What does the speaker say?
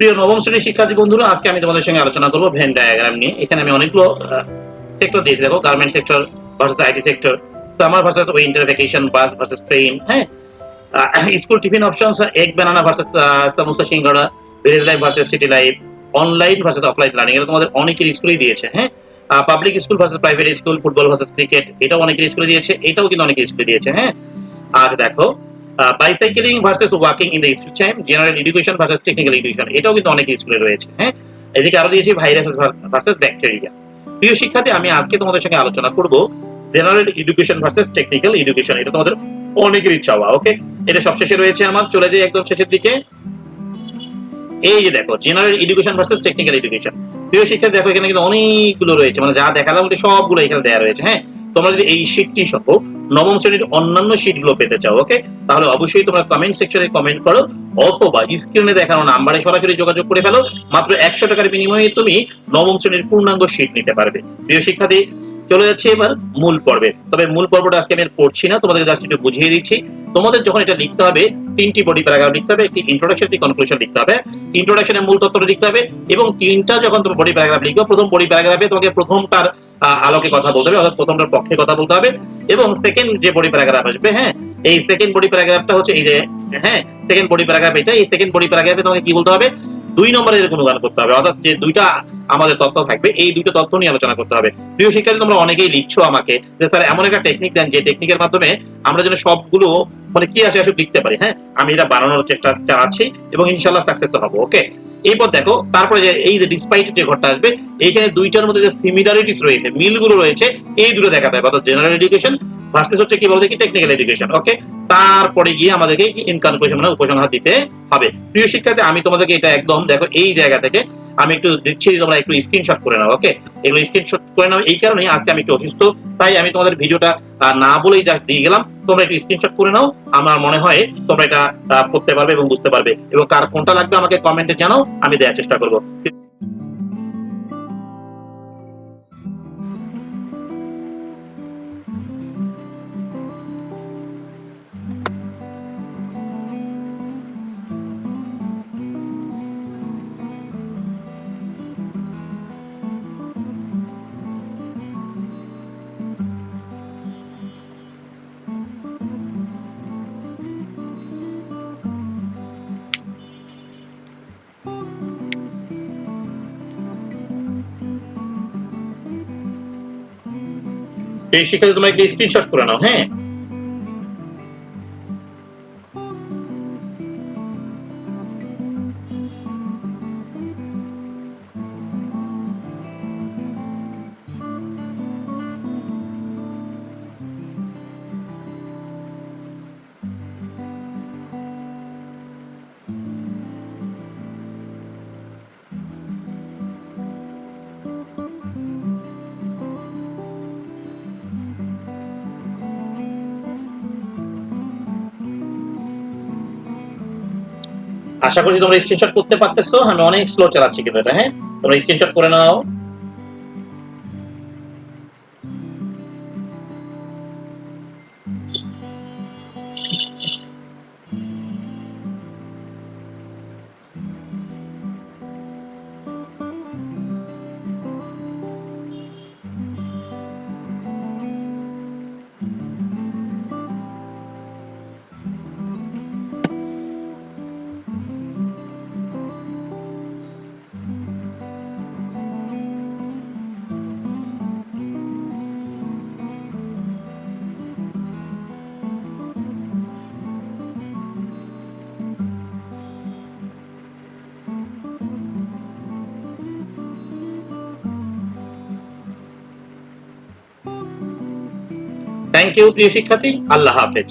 প্রিয় নবম শ্রেণির শিক্ষার্থী বন্ধুরা, আজকে আমি তোমাদের সঙ্গে আলোচনা করব ভেন ডায়াগ্রাম নিয়ে। এখানে আমি অনেকগুলো সেক্টর দিয়েছি। দেখো garment sector versus IT sector summer versus winter vacation bus versus train হ্যাঁ? School tiffin option egg banana versus samosa singara village life versus city life online versus offline learning এটা তোমাদের অনেকের স্কুলেই দিয়েছে হ্যাঁ? Public school versus private school football versus cricket এটাও অনেকের স্কুলে দিয়েছে, এটাও কিন্তু অনেকের স্কুলে দিয়েছে হ্যাঁ? আর দেখো bicycling versus walking in the school time general education versus technical education এটাও কিন্তু অনেক স্কুলে রয়েছে হ্যাঁ? এদিকে আরও দিয়েছি ভাইরাস ভার্সেস ব্যাকটেরিয়া প্রিয় শিক্ষার্থী, আমি আজকে তোমাদের সঙ্গে আলোচনা করব general education versus technical education এটা তোমাদের অনেকেরই চাওয়া ওকে এটা সবশেষে রয়েছে আমার, চলে যাই একদম শেষের দিকে। এই যে দেখো general education versus technical education প্রিয় শিক্ষা দেখো এখানে কিন্তু অনেকগুলো রয়েছে মানে যা দেখালাম সবগুলো এখানে দেওয়া রয়েছে হ্যাঁ? তোমরা যদি এই শীটটি সহ নবম শ্রেণির অন্যান্য শীটগুলো পেতে চাও ওকে তাহলে অবশ্যই তোমরা কমেন্ট সেকশনে কমেন্ট করো অথবা স্ক্রিনে দেখানো নাম্বারে সরাসরি যোগাযোগ করে ফেলো মাত্র একশো টাকার বিনিময়ে তুমি নবম শ্রেণির পূর্ণাঙ্গ শীট নিতে পারবে। প্রিয় শিক্ষার্থী চলে যাচ্ছে এবার মূল পর্বে। তবে মূল পর্বটা আজকে আমি পড়ছি না তোমাদের জাস্ট একটু বুঝিয়ে দিচ্ছি। তোমাদের যখন এটা লিখতে হবে তিনটি বডি প্যারাগ্রাফ লিখতে হবে একটি ইন্ট্রোডাকশন একটি কনক্লুশন লিখতে হবে। ইন্ট্রোডাকশনের মূল তত্ত্বটা লিখতে হবে এবং তিনটা যখন তুমি বডি প্যারাগ্রাফ লিখবে প্রথম বডি প্যারাগ্রাফে তোমাকে প্রথমটার আহ, আলোকে কথা বলতে হবে, অর্থাৎ প্রথমটার পক্ষে কথা বলতে হবে, এবং সেকেন্ড যে বডি প্যারাগ্রাফ আসবে হ্যাঁ এই সেকেন্ড বডি প্যারাগ্রাফটা হচ্ছে এই যে হ্যাঁ সেকেন্ড বডি প্যারাগ্রাফ এটা এই সেকেন্ড বডি প্যারাগ্রাফে তোমাকে কি বলতে হবে? দুই নম্বরের কোনো গান করতে হবে, অর্থাৎ যে দুইটা আমাদের তথ্য থাকবে, এই দুটো তথ্য নিয়ে আলোচনা করতে হবে। প্রিয় শিক্ষার্থী, তোমরা অনেকেই লিখছো আমাকে যে, স্যার, এমন একটা টেকনিক দেন যে টেকনিকের মাধ্যমে আমরা যেন সবগুলো মানে কি আসে আসলে লিখতে পারি। হ্যাঁ আমি এটা বানানোর চেষ্টা চালাচ্ছি, এবং ইনশাল্লাহ সাকসেস হব ওকে এরপর দেখো, তারপরে যে এই যে ডিসপাইট যে ঘরটা আসবে, এইখানে দুইটার মধ্যে যে সিমিলারিটিস রয়েছে, মিলগুলো রয়েছে, এই দুটো দেখাতে হবে, অর্থাৎ জেনারেল এডুকেশন ভার্সেস হচ্ছে কি বলতে কি টেকনিক্যাল এডুকেশন ওকে তারপরে গিয়ে আমাদেরকে ইনকাম কনক্লুশন মানে উপসংহার দিতে হবে। প্রিয় শিক্ষার্থী, আমি তোমাদেরকে এটা একদম দেখো, এই জায়গা থেকে আমি একটু দিচ্ছি তোমরা একটু স্ক্রিনশট করে নাও ওকে এগুলো স্ক্রিনশট করে নাও। এই কারণে আজকে আমি একটু অসুস্থ তাই আমি তোমাদের ভিডিওটা না বলেই যা দিয়ে গেলাম। তোমরা একটু স্ক্রিনশট করে নাও। আমার মনে হয় তোমরা এটা করতে পড়তে পারবে এবং বুঝতে পারবে। এবং কার কোনটা লাগবে আমাকে কমেন্টে জানাও আমি দেওয়ার চেষ্টা করব। এই শিক্ষার্থী তোমরা একটু স্ক্রিনশট করে নাও হ্যাঁ? আশা করছি তোমরা স্ক্রিনশট করতে পারতেছো। আমি অনেক স্লো চালাচ্ছি কিন্তু এটা হ্যাঁ? তোমরা স্ক্রিনশট করে নাও। থ্যাংক ইউ প্রিয় শিক্ষার্থী। আল্লাহ হাফেজ।